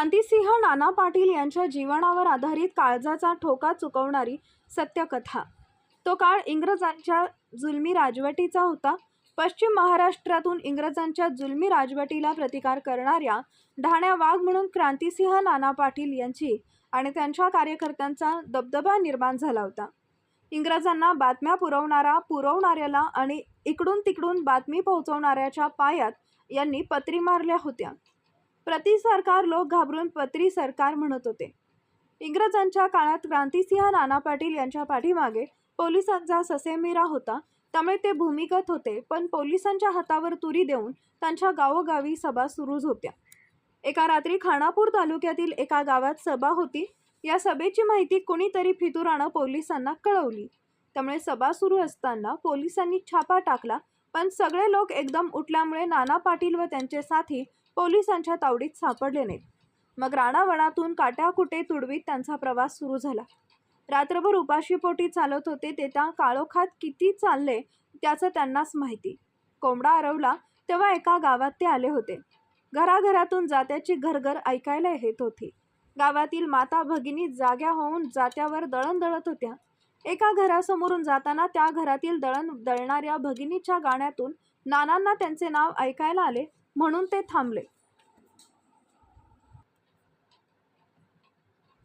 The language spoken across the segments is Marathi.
क्रांतिसिंह नाना पाटील यांच्या जीवनावर आधारित काळजाचा ठोका चुकवणारी सत्यकथा. तो काळ इंग्रजांच्या जुलमी राजवटीचा होता. पश्चिम महाराष्ट्रातून इंग्रजांच्या जुलमी राजवटीला प्रतिकार करणाऱ्या ढाण्या वाघ म्हणून क्रांतिसिंह नाना पाटील यांची आणि त्यांच्या कार्यकर्त्यांचा दबदबा निर्माण झाला होता. इंग्रजांना बातम्या पुरवणारा पुरवणाऱ्याला आणि इकडून तिकडून बातमी पोहोचवणाऱ्याच्या पायात यांनी पत्री मारल्या होत्या. प्रति सरकार लोक घाबरून पत्री सरकार म्हणत होते. इंग्रजांच्या काळात क्रांतिसिंह नाना पाटील यांच्या पाठीमागे पोलिसांचा ससेमिरा होता. त्यामुळे ते भूमिगत होते पण पोलिसांच्या हातावर तुरी देऊन त्यांच्या गावोगावी सभा सुरूच होत्या. एका रात्री खानापूर तालुक्यातील एका गावात सभा होती. या सभेची माहिती कुणीतरी फितुरानं पोलिसांना कळवली. त्यामुळे सभा सुरू असताना पोलिसांनी छापा टाकला पण सगळे लोक एकदम उठल्यामुळे नाना पाटील व त्यांचे साथी पोलिसांच्या तावडीत सापडले नाहीत. मग राणावणातून काट्याकुटे तुडवीत त्यांचा प्रवास सुरू झाला. रात्रभर उपाशीपोटी चालत होते ते त्या काळोखात किती चालले त्याचं त्यांनाच माहिती. कोंबडा आरवला तेव्हा एका गावात ते आले होते. घराघरातून जात्याची घरघर ऐकायला येत होती. गावातील माता भगिनी जाग्या होऊन जात्यावर दळण दळत होत्या. एका घरासमोरून जाताना त्या घरातील दळण दळणाऱ्या भगिनीच्या गाण्यातून नानांना त्यांचे नाव ऐकायला आले. म्हणून ते थांबले.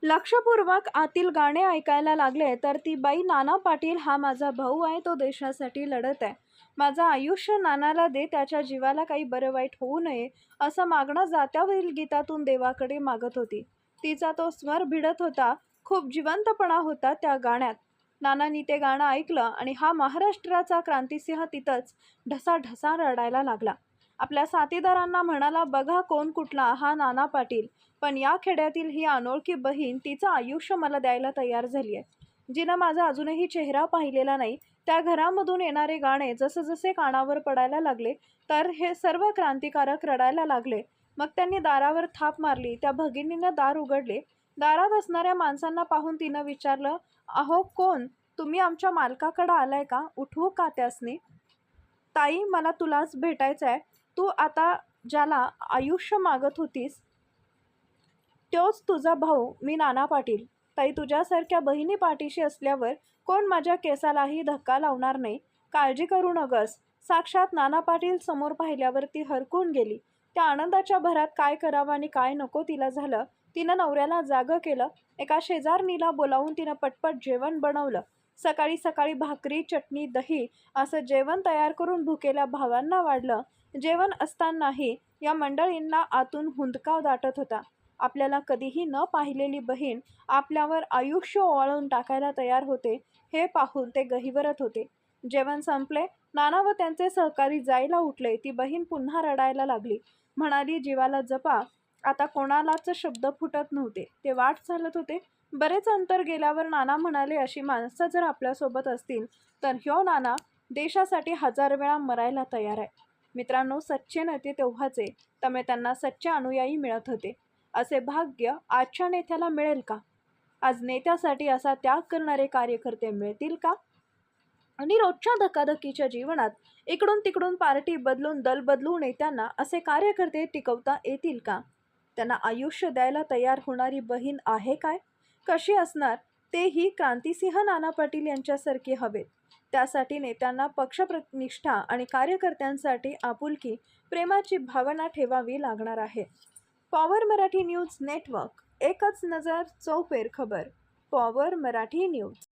लक्षपूर्वक आतील गाणे ऐकायला लागले तर ती बाई नाना पाटील हा माझा भाऊ आहे तो देशासाठी लढत आहे. माझं आयुष्य नानाला दे त्याच्या जीवाला काही बरं वाईट होऊ नये असं मागणं जात्यावरील गीतातून देवाकडे मागत होती. तिचा तो स्वर भिडत होता खूप जिवंतपणा होता त्या गाण्यात. नानांनी ते गाणं ऐकलं आणि हा महाराष्ट्राचा क्रांतिसिंह तिथंच ढसा ढसा रडायला लागला. आपल्या साथीदारांना म्हणाला बघा कोण कुठला हा नाना पाटील. पण या खेड्यातील ही अनोळखी बहीण तिचं आयुष्य मला द्यायला तयार झाली आहे. जिनं माझा अजूनही चेहरा पाहिलेला नाही त्या घरामधून येणारे गाणे जसजसे जसे कानावर पडायला लागले तर हे सर्व क्रांतिकारक रडायला लागले. मग त्यांनी दारावर थाप मारली त्या भगिनीनं दार उघडले. दारात असणाऱ्या माणसांना पाहून तिनं विचारलं अहो कोण? तुम्ही आमच्या मालकाकडं आलाय का? उठवू का त्यासने? ताई मला तुलाच भेटायचं आहे तू आता ज्याला आयुष्य मागत होतीस तोच तुझा भाऊ मी नाना पाटील. ताई तुझ्यासारख्या बहिणी पाठीशी असल्यावर कोण माझ्या केसालाही धक्का लावणार नाही? काळजी करू नगस. साक्षात नाना पाटील समोर पाहिल्यावर ती हरकून गेली. त्या आनंदाच्या भरात काय करावं आणि काय नको तिला झालं. तिनं नवऱ्याला जागं केलं. एका शेजारणीला बोलावून तिनं पटपट जेवण बनवलं. सकाळी सकाळी भाकरी चटणी दही असं जेवण तयार करून भुकेल्या भावांना वाढलं. जेवण असतानाही या मंडळींना आतून हुंदकाव दाटत होता. आपल्याला कधीही न पाहिलेली बहीण आपल्यावर आयुष्य ओवाळून टाकायला तयार होते हे पाहून ते गहिवरत होते. जेवण संपले नाना व त्यांचे सहकारी जायला उठले ती बहीण पुन्हा रडायला लागली. म्हणाली जीवाला जपा आता कोणालाच शब्द फुटत नव्हते. ते वाट चालत होते. बरेच अंतर गेल्यावर नाना म्हणाले अशी माणसं जर आपल्यासोबत असतील तर ह्यो नाना देशासाठी हजार वेळा मरायला तयार आहे. मित्रांनो सच्चे नेते तेव्हाचे त्यामुळे त्यांना सच्चे अनुयायी मिळत होते. असे भाग्य आजच्या नेत्याला मिळेल का? आज नेत्यासाठी असा त्याग करणारे कार्यकर्ते मिळतील का? आणि रोजच्या धकाधकीच्या जीवनात इकडून तिकडून पार्टी बदलून दल बदलू नेत्यांना असे कार्यकर्ते टिकवता येतील का? त्यांना आयुष्य द्यायला तयार होणारी बहीण आहे काय? कशी असणार? तेही क्रांतिसिंह नाना पाटील यांच्यासारखे हवेत. त्यासाठी नेत्यांना पक्षप्रनिष्ठा आणि कार्यकर्त्यांसाठी आपुलकी प्रेमाची भावना ठेवावी लागणार आहे. पॉवर मराठी न्यूज नेटवर्क एकच नजर चौफेर खबर. Power Marathi news.